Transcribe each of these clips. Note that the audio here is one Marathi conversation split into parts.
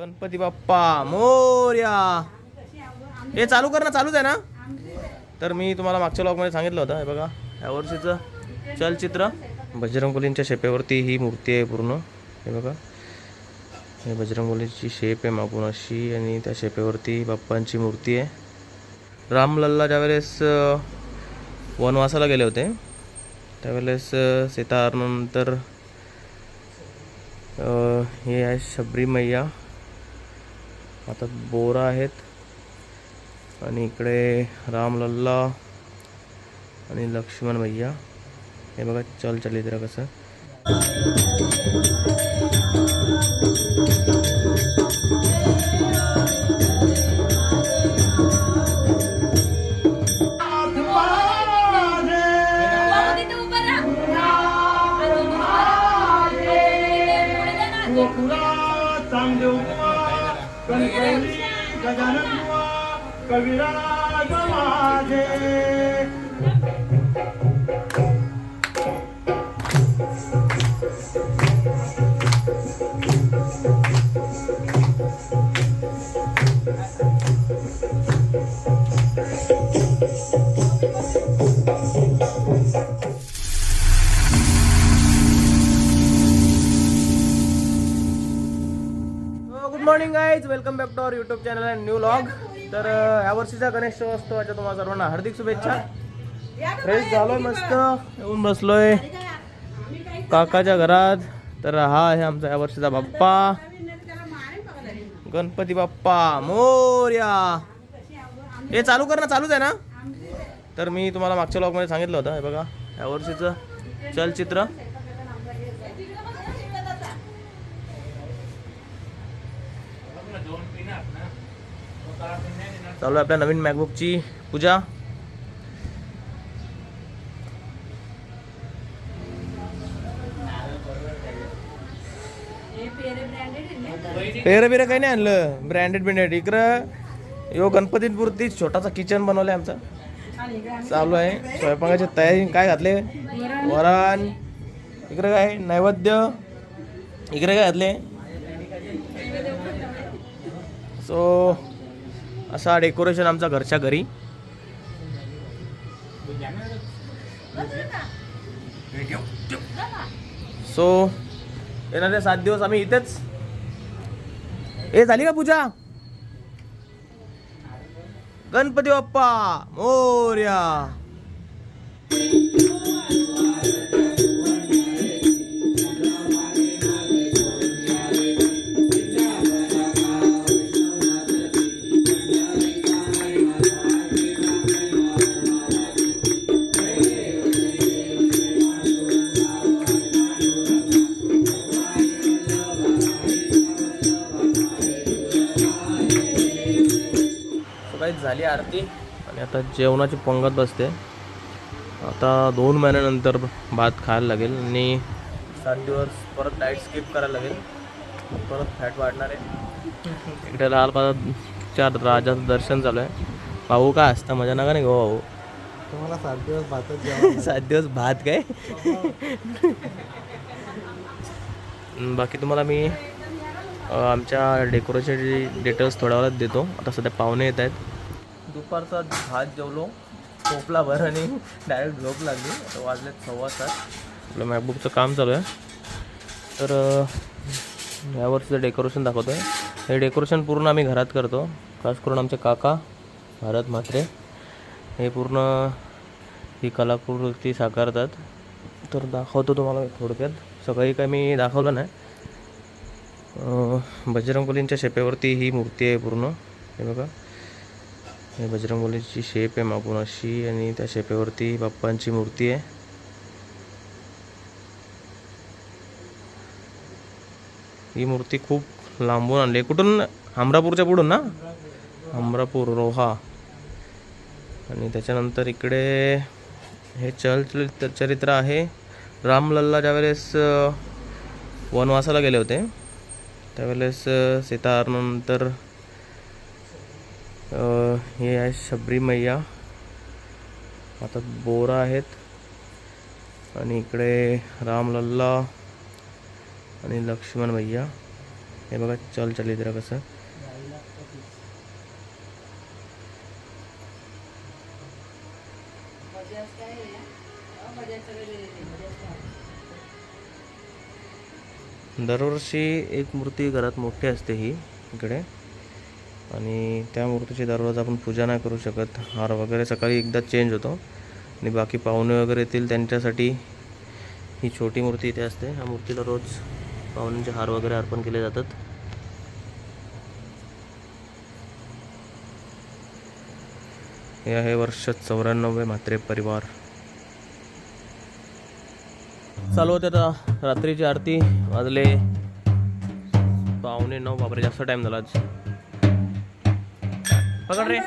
गणपती बाप्पा मोर्या. हे चालू कर ना चालूच आहे ना? तर मी तुम्हाला मागच्या लॉकमध्ये सांगितलं होतं हे बघा या वर्षीचं चलचित्र. बजरंगबलींच्या शेपेवरती ही मूर्ती आहे पूर्ण. हे बघा. हे बजरंगबलीची शेप आहे मागून अशी आणि त्या शेपेवरती बाप्पांची मूर्ती आहे. रामलल्ला ज्यावेळेस वनवासाला गेले होते त्यावेळेस सीता सीताहरणानंतर हे आहे शबरी मैया आता बोरा आहेत. आणि इकडे रामलल्ला आणि लक्ष्मण भैया. हे बघा चल चलित्र कसं. कविराज माझे. Good guys welcome back to our YouTube channel and new vlog तर यावर्षीचा गणेश असतो याच्या तुम्हाला सर्वांना हार्दिक शुभेच्छा. फ्रेश झालोय मस्त येऊन बसलोय. काकाच्या घरात. तर हा आहे आमचा यावर्षीचा बाप्पा. गणपती बाप्पा मोर्या. हे चालू कर ना चालूच आहे ना? तर मी तुम्हाला मागच्या लॉकमध्ये सांगितलं होतं हे बघा यावर्षीचं चलचित्र. चालू आहे आपल्या नवीन मॅकबुकची पूजा. पेर बिर काही नाही आणलं. ब्रँडेड ब्रँडेड इकडं यो गणपतीपुरती छोटासा किचन बनवलाय आमचा. चालू आहे. स्वयंपाकाची तयारी काय घातले? वरण. इकडे काय? नैवेद्य. इकडे काय घातले? सो असा डेकोरेशन आमचा घरच्या घरी. सो येणारे सात दिवस आम्ही इथेच. ए झाली का पूजा? गणपती बाप्पा मोर्या. झाली आरती. आणि आता जेवणाची पंगत बसते. आता दोन महिन्यानंतर भात खायला लागेल आणि सात दिवस परत डाएट स्किप करायला लागेल. परत फॅट वाढणार आहे. इकडे लालबाजारच्या राजाचं दर्शन चालू आहे. भाऊ काय असतं? मजा नका नाही गो भाऊ? तुम्हाला सात दिवस भातच सात दिवस भात काय? बाकी तुम्हाला मी आमच्या डेकोरेशनची डिटेल्स थोड्या वेळात देतो. आता सध्या पाहुणे येत आहेत. दुपारचा भात जेवलो झोपला भर आणि डायरेक्ट झोप लागली. आता वाजलेत सव्वा सात. आपलं मॅकबुकचं काम चालू आहे. तर यावरचं डेकोरेशन दाखवतो आहे हे डेकोरेशन पूर्ण आम्ही घरात करतो. खास करून आमचे काका भारत म्हात्रे हे पूर्ण ही कलाकृती साकारतात. तर दाखवतो तुम्हाला थोडक्यात. सगळी काही मी दाखवलं नाही. अं, बजरंगबलींच्या शेपेवरती ही मूर्ती आहे पूर्ण. हे बघा. हे बजरंगबलीची शेप आहे मागून अशी आणि त्या शेपेवरती बाप्पांची मूर्ती आहे. ही मूर्ती खूप लांबून आणली कुठून? अमरापूरच्या पुढून ना? अमरापूर रोहा. आणि त्याच्यानंतर इकडे हे चल चरित्र- चरित्र आहे. रामलल्ला ज्यावेळेस वनवासाला गेले होते त्यावेळेस अ, हे आहे शबरी मैया आता बोरा आहेत. आणि इकडे रामलल्ला आणि लक्ष्मण मैया हे बघा चल चल जरा कसं. दरवर्षी एक मूर्ती घरात मोठी असते ही इकडे. आणि त्या मूर्तीची दररोज आपण पूजा नाही करू शकत. हार वगैरे सकाळी एकदा चेंज होतो. आणि बाकी पाहुणे वगैरे येतील त्यांच्यासाठी ही छोटी मूर्ती इथे असते. ह्या मूर्तीला रोज पाहुण्यांचे हार वगैरे अर्पण केले जातात. हे आहे वर्ष चौऱ्याण्णवे म्हात्रे परिवार. चालू होते आता रात्रीची आरती. वाजले पाहुणे नऊ. बापरे जास्त टाइम झाला आज. पकड रे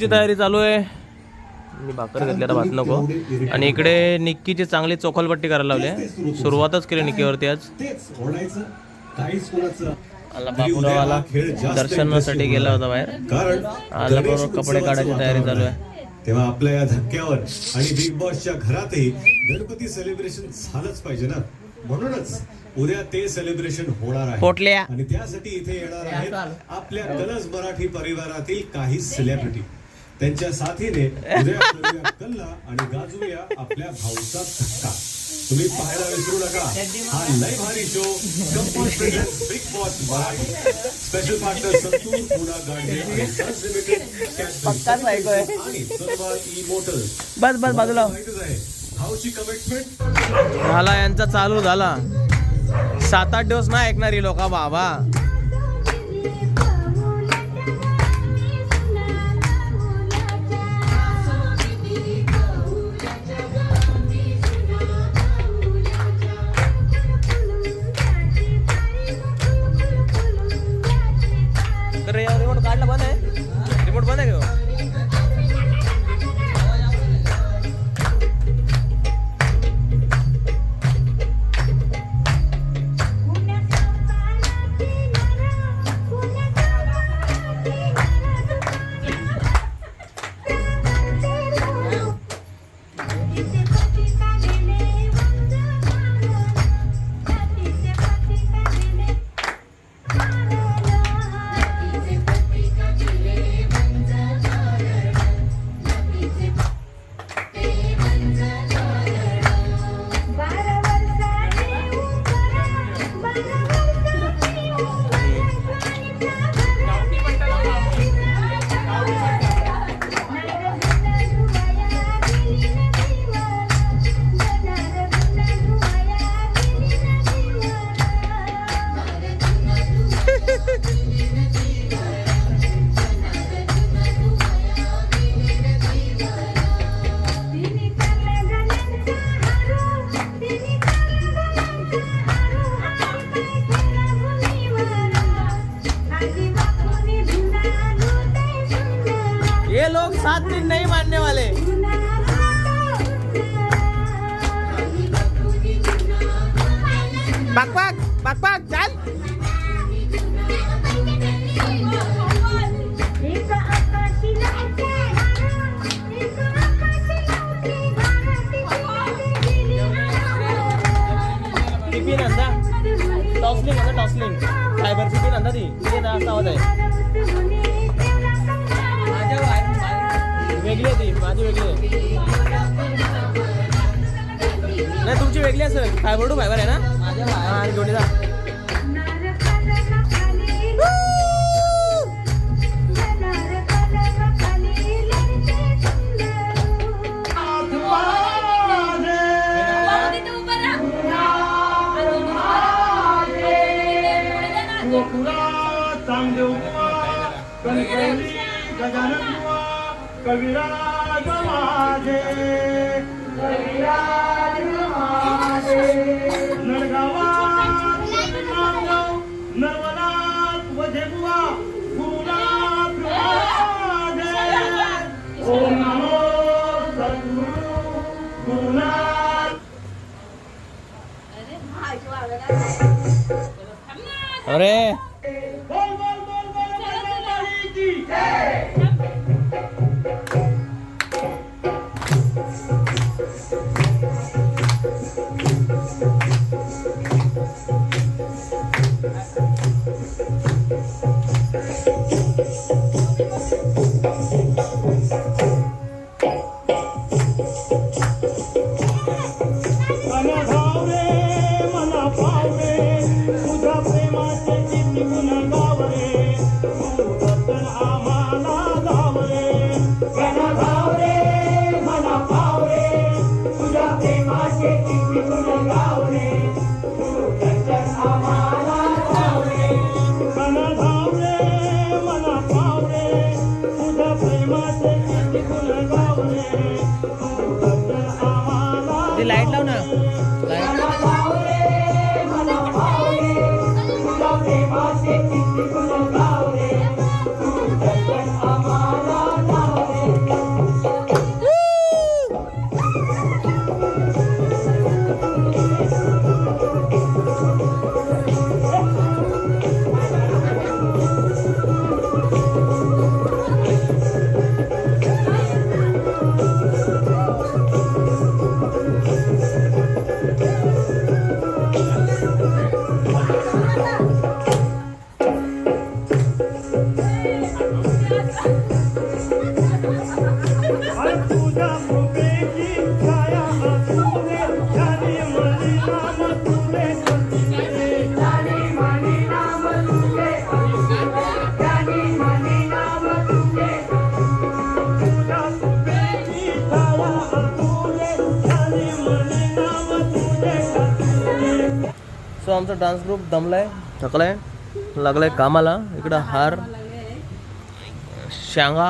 पंक्तीची तयारी चालू आहे. मी भाकर घेतली आता भात नको. आणि इकडे निक्कीची चांगली चोखलपट्टी करायला लावली आहे. सुरुवातच केली निक्कीवरती आज. आला दर्शनासाठी गेला होता बाहेर. कारण आला बरोबर कपडे काढायची तयारी चालू आहे. तेव्हा आपल्या या धक्क्यावर आणि बिग बॉसच्या घरातही गणपती सेलिब्रेशन झालंच पाहिजे ना? म्हणूनच उद्या ते सेलिब्रेशन होणार आहे. पोटल्या. आणि त्यासाठी इथे येणार आहेत आपल्या कलस मराठी परिवारातील काही सेलिब्रिटी त्यांच्या साथीने कल्ला आणि गाजूया आपल्या भाऊचा धक्का तुम्ही पाहायला विसरू नका. हा लय भारी show compose Bigg Boss Marathi. Special partner Santoor Pune आणि ई मोटर्स बस बस बाजूला. माहितीच आहे भाऊची कमिटमेंट झाला यांचा चालू झाला. सात आठ दिवस नाही ऐकणारी लोक बाबा. असा आवाज आहे वेगळी ती माझी वेगळी आहे नाही तुमची वेगळी असेल. फायबर टू फायबर आहे ना? हा आणि दोन्ही कविराज माझे. कविराज माझे. नरगावात नामगाव नर्मदात वझेबुवा गुरुनाथ माझे ओम नमो सद्गुरु गुरुनाथ. अरे आमचा डान्स ग्रुप दमलाय थकलाय लागलाय कामाला. इकडं हार शांगा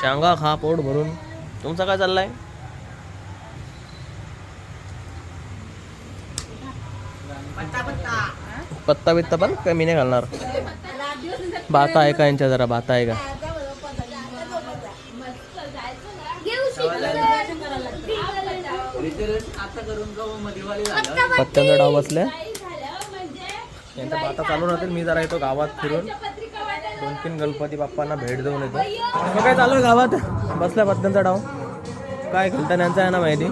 शांगा खा पोट भरून. तुमचा काय चाललाय? पत्ता बित्ता पण काय मी नाही घालणार. बाता आहे का यांच्या जरा? बाता आहे का? पत्त्यांचा डाव बसलाय. यांचा पाता चालू राहतील. मी जरा येतो गावात फिरून. दोन तीन गणपती बाप्पांना भेट देऊन येतो. मग काय चालू आहे गावात? बसल्या बद्दलचा डाव. काय घंटा यांचा आहे ना माहिती?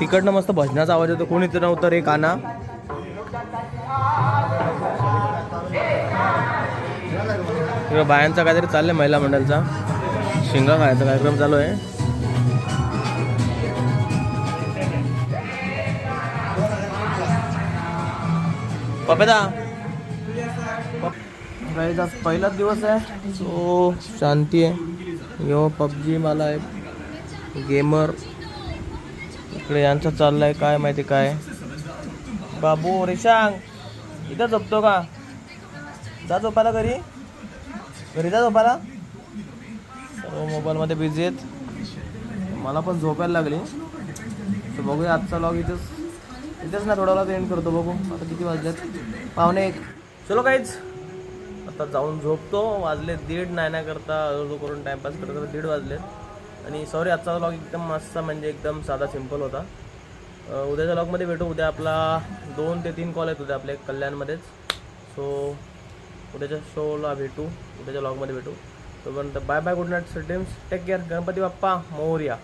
तिकडनं मस्त भजनाचा आवाज येतो. कोणीच नव्हतं रे काना? बायांचा काहीतरी चाललंय महिला मंडळचा. शिंगा खायचा कार्यक्रम चालू आहे. पपेदा गाईज आज पहिलाच दिवस आहे. सो शांती आहे. यो पबजी मला आहे गेमर इकडे यांचं चाललं आहे काय माहिती काय? बाबू रेशांग इथं झोपतो का? जा झोपायला घरी. घरी जा झोपायला. सर्व मोबाईलमध्ये बिझी आहेत. मला पण झोपायला लागली. तर बघूया आजचा लॉग इथेच इथेच ना थोडा वेळात एंड करतो बघू. आता किती वाजलेत? पावणे एक. चलो काहीच आता जाऊन झोपतो. वाजले दीड नाही करता अर्धो करून टाइमपास करत करता दीड वाजलेत. आणि सॉरी आजचा व्लॉग एकदम मस्त म्हणजे एकदम साधा सिंपल होता. उद्याच्या व्लॉगमध्ये भेटू. उद्या आपला दोन ते तीन कॉल आहेत उद्या आपल्या कल्याणमध्येच. सो उद्याच्या शोला भेटू. उद्याच्या व्लॉगमध्ये भेटू. तोपर्यंत bye bye good night dreams take care Ganpati Bappa Morya.